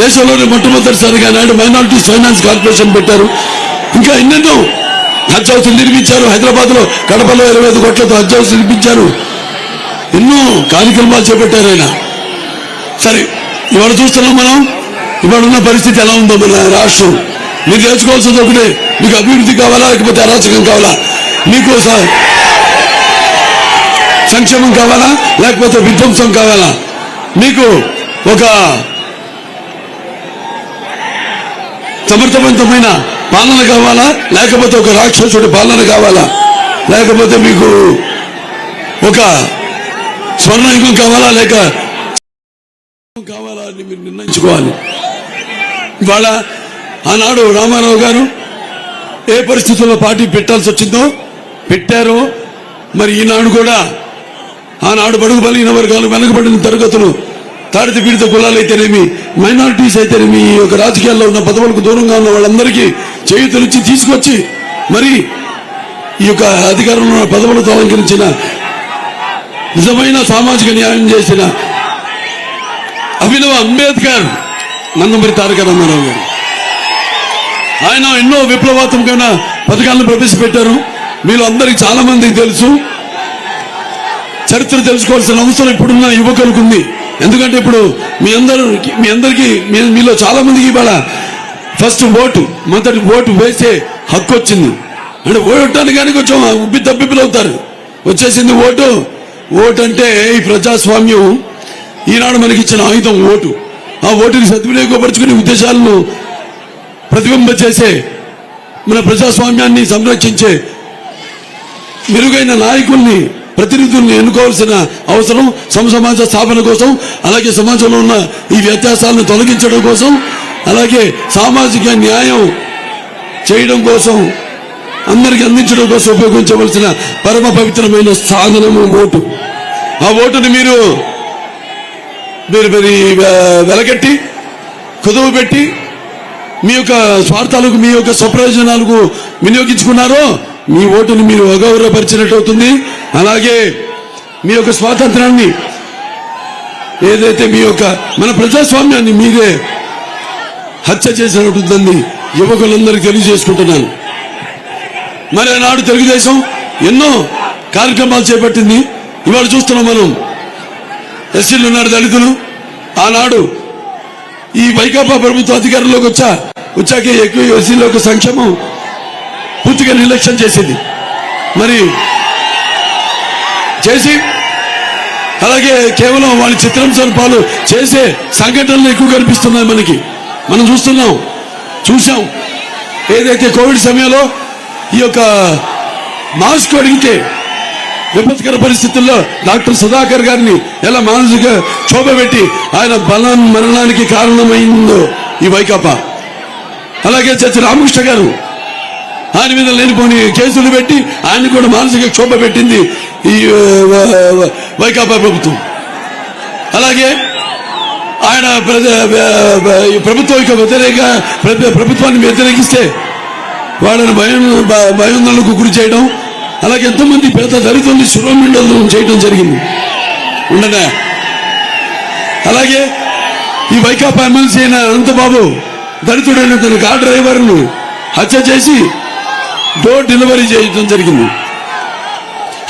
దేశంలోనే మొట్టమొదటిసారిగా నాడు మైనారిటీ ఫైనాన్స్ కార్పొరేషన్ పెట్టారు. ఇంకా ఎన్నెన్నో హజ్ హౌస్ నిర్మించారు. హైదరాబాద్లో కడపలో ఇరవై ఐదు కోట్లతో హజ్ హౌస్ నిర్మించారు. ఎన్నో కార్యక్రమాలు చేపట్టారు ఆయన. సరే ఇవాళ చూస్తున్నాం మనం. ఇవాళ ఉన్న పరిస్థితి ఎలా ఉందో మన రాష్ట్రం. మీరు తెలుసుకోవాల్సింది ఒకటే మీకు అభివృద్ధి కావాలా లేకపోతే అరాచకం కావాలా? మీకు సంక్షేమం కావాలా లేకపోతే విధ్వంసం కావాలా? మీకు ఒక సమర్థవంతమైన పాలన కావాలా? లేకపోతే ఒక రాక్షసుడి పాలన కావాలా? లేకపోతే మీకు ఒక స్వర్ణయుగం కావాలా? లేక కావాలా అని మీరు నిర్ణయించుకోవాలి. ఇవాళ ఆనాడు రామారావు గారు ఏ పరిస్థితుల్లో పార్టీ పెట్టాల్సి వచ్చిందో పెట్టారో మరి ఈనాడు కూడా ఆనాడు బడుగు బలిగిన వర్గాలు వెనకబడిన తరగతులు తాడిత పీడిత కులాలు అయితేనేమి మైనారిటీస్ అయితేనేమి ఈ యొక్క రాజకీయాల్లో ఉన్న పదవులకు దూరంగా ఉన్న వాళ్ళందరికీ చేయుతనిచ్చి తీసుకొచ్చి మరి ఈ యొక్క అధికారంలో ఉన్న పదవులతో అలంకరించిన నిజమైన సామాజిక న్యాయం చేసిన అభినవ అంబేద్కర్ నందమూరి తారక రామారావు గారు. ఆయన ఎన్నో విప్లవాత్మకమైన పథకాలను ప్రవేశపెట్టారు. మీలో అందరికి చాలా మందికి తెలుసు. చరిత్ర తెలుసుకోవాల్సిన అవసరం ఇప్పుడున్న యువకులకు ఉంది. ఎందుకంటే ఇప్పుడు మీ అందరూ మీ అందరికీ మీ- మీలో చాలా మందికి ఇవాళ ఫస్ట్ ఓటు మొదటి ఓటు వేసే హక్కు వచ్చింది. అంటే ఓటానికి కానీ కొంచెం ఉబ్బి తప్పిపులు అవుతారు. వచ్చేసింది ఓటు ఓటు అంటే ఈ ప్రజాస్వామ్యం. ఈనాడు మనకి ఇచ్చిన ఆయుధం ఓటు. ఆ ఓటుని సద్వినియోగపరుచుకునే ఉద్దేశాలను ప్రతిబింబ చేసే మన ప్రజాస్వామ్యాన్ని సంరక్షించే మెరుగైన నాయకుల్ని ప్రతినిధులను ఎన్నుకోవాల్సిన అవసరం సమసమాజ స్థాపన కోసం అలాగే సమాజంలో ఉన్న ఈ వ్యత్యాసాలను తొలగించడం కోసం అలాగే సామాజిక న్యాయం చేయడం కోసం అందరికి అందించడం కోసం ఉపయోగించవలసిన పరమ పవిత్రమైన సాధనము ఓటు. ఆ ఓటుని మీరు మీరు మరి వెలగట్టి కుదువు పెట్టి మీ యొక్క స్వార్థాలకు మీ యొక్క స్వప్రయోజనాలకు వినియోగించుకున్నారో మీ ఓటుని మీరు అగౌరవపరిచినట్టు అవుతుంది. అలాగే మీ యొక్క స్వాతంత్రాన్ని ఏదైతే మీ యొక్క మన ప్రజాస్వామ్యాన్ని మీరే హత్య చేసినట్టుందని యువకులందరికీ తెలియజేసుకుంటున్నాను. మరి ఆనాడు తెలుగుదేశం ఎన్నో కార్యక్రమాలు చేపట్టింది. ఇవాళ చూస్తున్నాం మనం ఎస్సీలు ఉన్నారు దళితులు. ఆనాడు ఈ వైకాపా ప్రభుత్వ అధికారంలోకి వచ్చా వచ్చాక ఎక్కువ ఎస్సీల సంక్షేమం పూర్తిగా నిర్లక్ష్యం చేసింది. మరి చేసి అలాగే కేవలం వాళ్ళ చిత్రం పాలు చేసే సంఘటనలు ఎక్కువ కనిపిస్తున్నాయి మనకి. మనం చూస్తున్నాం చూసాం ఏదైతే కోవిడ్ సమయంలో ఈ యొక్క మాస్క్ అడిగితే విపత్కర పరిస్థితుల్లో డాక్టర్ సుధాకర్ గారిని ఎలా మానసిక క్షోభ పెట్టి ఆయన బలం మరణానికి కారణమైందో ఈ వైకాపా. అలాగే చచ్చి రామకృష్ణ గారు ఆయన మీద లేనిపోని కేసులు పెట్టి ఆయన కూడా మానసిక క్షోభ పెట్టింది ఈ వైకాపా ప్రభుత్వం. అలాగే ఆయన ప్రజ- ఈ ప్రభుత్వం యొక్క వ్యతిరేక ప్ర- ప్రభుత్వాన్ని వ్యతిరేకిస్తే వాళ్ళని భయం భ- భయోందనలకు గురి చేయడం అలాగే ఎంతోమంది పేద దళితుల్ని శిరోమిండలు చేయడం జరిగింది. ఉండనా? అలాగే ఈ వైకాపా ఎమ్మెల్సీ అయిన అనంతబాబు దళితుడైన తన కార్ డ్రైవర్ను హత్య చేసి డోర్ డెలివరీ చేయడం జరిగింది.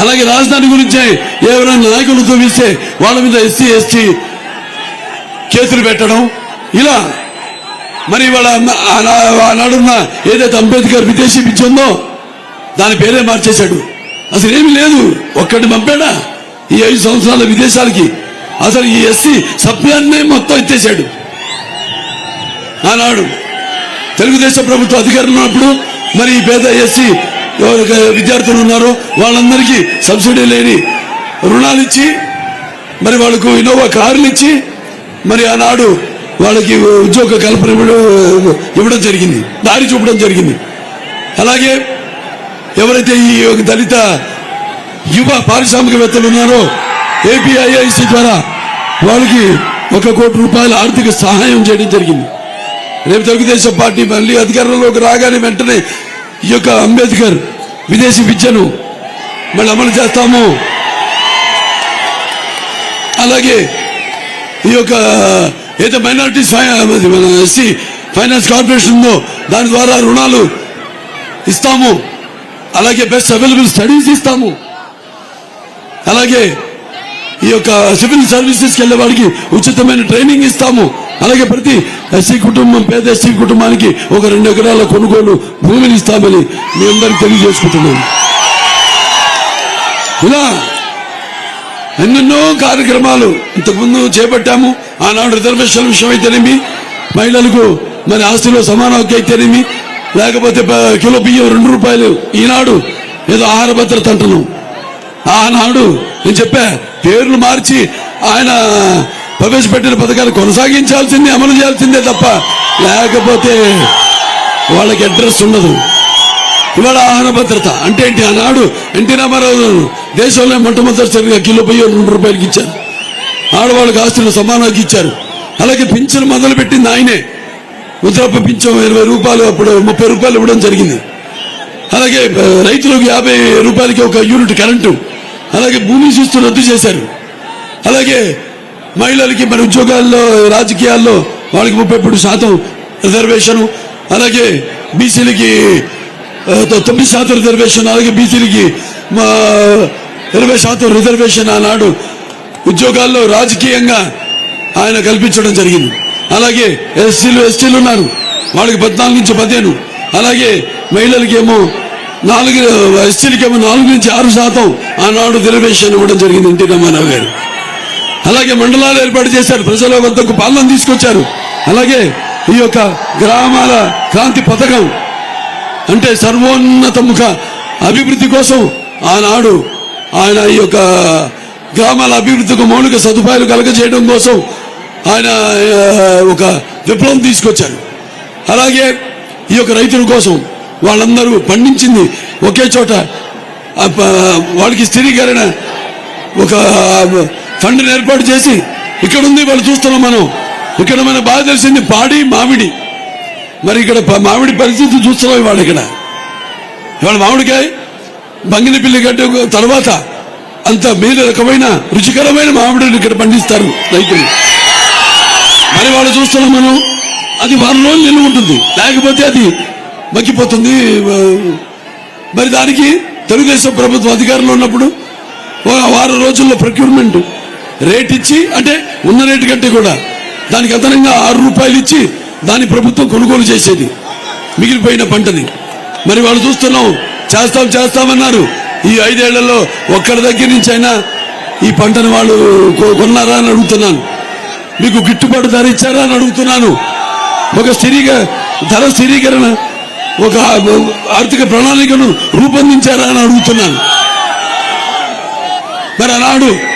అలాగే రాజధాని గురించి ఎవరైనా నాయకులు చూపిస్తే వాళ్ళ మీద ఎస్సీ ఎస్టీ కేసులు పెట్టడం. ఇలా మరి వాళ్ళ ఆనాడున్న ఏదైతే అంబేద్కర్ విదేశీ విద్య దాని పేరే మార్చేశాడు. అసలు ఏమి లేదు. ఒక్కడిని పంపాడా? ఈ ఐదు సంవత్సరాల విదేశాలకి అసలు ఈ ఎస్సీ సభ్యాన్నే మొత్తం ఎత్తేశాడు. ఆనాడు తెలుగుదేశం ప్రభుత్వ అధికారంలో ఉన్నప్పుడు మరి ఈ పేద ఎస్సీ విద్యార్థులు ఉన్నారో వాళ్ళందరికీ సబ్సిడీ లేని రుణాలు ఇచ్చి మరి వాళ్ళకు ఇన్నోవా కార్లు ఇచ్చి మరి ఆనాడు వాళ్ళకి ఉద్యోగ కల్పన ఇవ్వడం- ఇవ్వడం జరిగింది. దారి చూపడం జరిగింది. అలాగే ఎవరైతే ఈ యొక్క దళిత యువ పారిశ్రామికవేత్తలు ఉన్నారో ఏపీఐఐసి ద్వారా వాళ్ళకి ఒక కోటి రూపాయల ఆర్థిక సహాయం చేయడం జరిగింది. రేపు తెలుగుదేశం పార్టీ మళ్ళీ అధికారంలోకి రాగానే వెంటనే ఈ యొక్క అంబేద్కర్ విదేశీ విద్యను మళ్ళీ అమలు చేస్తాము. అలాగే ఈ యొక్క ఏదో మైనారిటీస్ మన ఎస్సీ ఫైనాన్స్ కార్పొరేషన్ ఉందో దాని ద్వారా రుణాలు ఇస్తాము. అలాగే బెస్ట్ అవైలబుల్ స్టడీస్ ఇస్తాము. అలాగే ఈ యొక్క సివిల్ సర్వీసెస్కి వెళ్ళే వాడికి ఉచితమైన ట్రైనింగ్ ఇస్తాము. అలాగే ప్రతి ఎస్సీ కుటుంబం పేద ఎస్సీ కుటుంబానికి ఒక రెండు ఎకరాల కొనుగోలు భూమిని ఇస్తామని మీ అందరికి తెలియజేసుకుంటున్నాను. ఇలా ఎన్నెన్నో కార్యక్రమాలు ఇంతకుముందు చేపట్టాము. ఆనాడు రిజర్వేషన్ విషయం అయితేనేమి మహిళలకు మరి ఆస్తిలో సమాన హక్కు అయితేనేమి లేకపోతే కిలో బియ్యం రెండు రూపాయలు ఈనాడు ఏదో ఆహార భద్రత అంటున్నాం. ఆనాడు నేను చెప్పా పేర్లు మార్చి ఆయన ప్రవేశపెట్టిన పథకాలు కొనసాగించాల్సిందే అమలు చేయాల్సిందే తప్ప లేకపోతే వాళ్ళకి అడ్రస్ ఉండదు. ఇవాళ ఆహార భద్రత అంటే ఏంటి? ఆనాడు ఎన్టీ రామారావు దేశంలో మొట్టమొదటిసారిగా కిలో పోయి రెండు రూపాయలకి ఇచ్చారు. ఆడవాళ్ళకి ఆస్తులు సమానానికి ఇచ్చారు. అలాగే పింఛను మొదలు పెట్టింది ఆయనే. ముద్రప్ప పింఛం ఇరవై రూపాయలు అప్పుడు ముప్పై రూపాయలు ఇవ్వడం జరిగింది. అలాగే రైతులకు యాభై రూపాయలకి ఒక యూనిట్ కరెంటు అలాగే భూమి శిస్తు రద్దు చేశారు. అలాగే మహిళలకి మరి ఉద్యోగాల్లో రాజకీయాల్లో వాళ్ళకి ముప్పై మూడు శాతం రిజర్వేషన్ అలాగే బీసీలకి తొమ్మిది శాతం రిజర్వేషన్ అలాగే బీసీలకి మా ఇరవై శాతం రిజర్వేషన్ ఆనాడు ఉద్యోగాల్లో రాజకీయంగా ఆయన కల్పించడం జరిగింది. అలాగే ఎస్సీలు ఎస్టీలు ఉన్నారు. వాళ్ళకి పద్నాలుగు నుంచి పదిహేను. అలాగే మహిళలకేమో నాలుగు ఎస్సీలకేమో నాలుగు నుంచి ఆరు శాతం ఆనాడు రిజర్వేషన్ ఇవ్వడం జరిగింది ఎన్టీ రామారావు గారు. అలాగే మండలాలు ఏర్పాటు చేశారు. ప్రజల వద్దకు పాలన తీసుకొచ్చారు. అలాగే ఈ యొక్క గ్రామాల క్రాంతి పథకం అంటే సర్వోన్నతముఖ అభివృద్ధి కోసం ఆనాడు ఆయన ఈ యొక్క గ్రామాల అభివృద్ధికి మౌలిక సదుపాయాలు కలగజేయడం కోసం ఆయన ఒక విప్లవం తీసుకొచ్చారు. అలాగే ఈ యొక్క రైతుల కోసం వాళ్ళందరూ పండించింది ఒకే చోట వాళ్ళకి స్థిరీకరణ ఒక ఫండ్ని ఏర్పాటు చేసి ఇక్కడ ఉంది వాళ్ళు చూస్తున్నాం మనం. ఇక్కడ మన బాగా తెలిసింది పాడి మామిడి. మరి ఇక్కడ మామిడి పరిస్థితి చూస్తున్నాం ఇవాళ ఇక్కడ. ఇవాళ మామిడికాయ బంగిని పిల్లి గడ్డ తర్వాత అంత మీద రకమైన రుచికరమైన మామిడిని ఇక్కడ పండిస్తారు రైతులు. మరి వాళ్ళు చూస్తున్నాం మనం అది వారం రోజులు నిల్వ ఉంటుంది. లేకపోతే అది మగ్గిపోతుంది. మరి దానికి తెలుగుదేశం ప్రభుత్వం అధికారంలో ఉన్నప్పుడు ఒక వారం రోజుల్లో ప్రొక్యూర్మెంట్ రేట్ ఇచ్చి అంటే ఉన్న రేటు కంటే కూడా దానికి అదనంగా ఆరు రూపాయలు ఇచ్చి దాని ప్రభుత్వం కొనుగోలు చేసేది మిగిలిపోయిన పంటని. మరి వాళ్ళు చూస్తున్నాం చేస్తాం చేస్తామన్నారు. ఈ ఐదేళ్ళలో ఒక్కరి దగ్గర నుంచి అయినా ఈ పంటను వాళ్ళు కొన్నారా అని అడుగుతున్నాను. మీకు గిట్టుబాటు ధర ఇచ్చారా అని అడుగుతున్నాను. ఒక స్థిరీక ధర స్థిరీకరణ ఒక ఆర్థిక ప్రణాళికను రూపొందించారా అని అడుగుతున్నాను. మరి ఆనాడు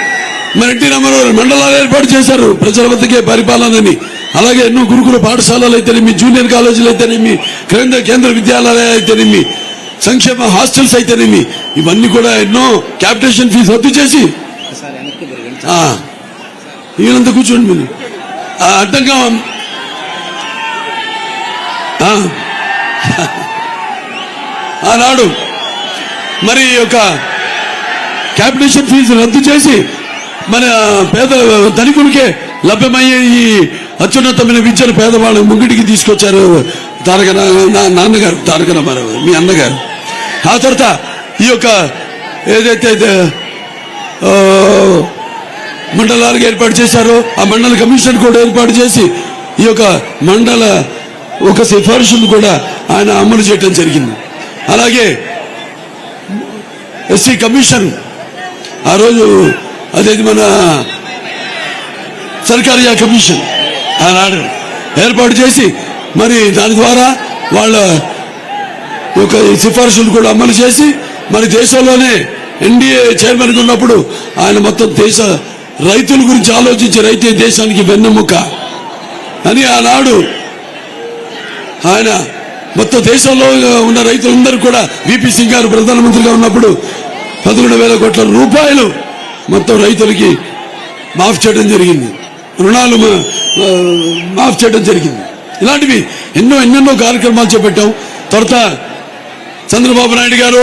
మరి ఎన్టీ రామారావు మండలాలు ఏర్పాటు చేశారు. ప్రజల వద్దకే పరిపాలనని. అలాగే ఎన్నో గురుకుల పాఠశాలలు అయితేనేమి జూనియర్ కాలేజీలు అయితేనేమి కేంద్ర కేంద్ర విద్యాలయాలు అయితేనేమి సంక్షేమ హాస్టల్స్ అయితేనేమి ఇవన్నీ కూడా ఎన్నో క్యాపిటేషన్ ఫీజు రద్దు చేసి. ఆ, ఈయనంతా కూర్చోండి మీరు. అడ్డంగా ఆనాడు మరి ఈ యొక్క క్యాపిటేషన్ ఫీజు రద్దు చేసి మన పేద ధనికుడికే లభ్యమయ్యే ఈ అత్యున్నతమైన విద్యను పేదవాళ్ళ ముంగిడికి తీసుకొచ్చారు తారక నా- నాన్నగారు తారక రామారావు మీ అన్నగారు. ఆ తర్వాత ఈ యొక్క ఏదైతే మండలాలకు ఏర్పాటు చేశారో ఆ మండల కమిషన్ కూడా ఏర్పాటు చేసి ఈ యొక్క మండల ఒక సిఫార్సును కూడా ఆయన అమలు చేయడం జరిగింది. అలాగే ఎస్సీ కమిషన్ ఆ రోజు అదేది మన సర్కారియా కమిషన్? ఆనాడు ఏర్పాటు చేసి మరి దాని ద్వారా వాళ్ళ ఒక సిఫార్సులు కూడా అమలు చేసి మరి దేశంలోనే ఎన్డీఏ చైర్మన్ ఉన్నప్పుడు ఆయన మొత్తం దేశ రైతుల గురించి ఆలోచించి రైతే దేశానికి వెన్నెముక. అని ఆనాడు ఆయన మొత్తం దేశంలో ఉన్న రైతులందరూ కూడా విపి సింగ్ గారు ప్రధానమంత్రిగా ఉన్నప్పుడు పదకొండు వేల కోట్ల రూపాయలు మొత్తం రైతులకి మాఫ్ చేయడం జరిగింది. రుణాలు మాఫ్ చేయడం జరిగింది. ఇలాంటివి ఎన్నో ఎన్నెన్నో కార్యక్రమాలు చేపట్టాం. తర్వాత చంద్రబాబు నాయుడు గారు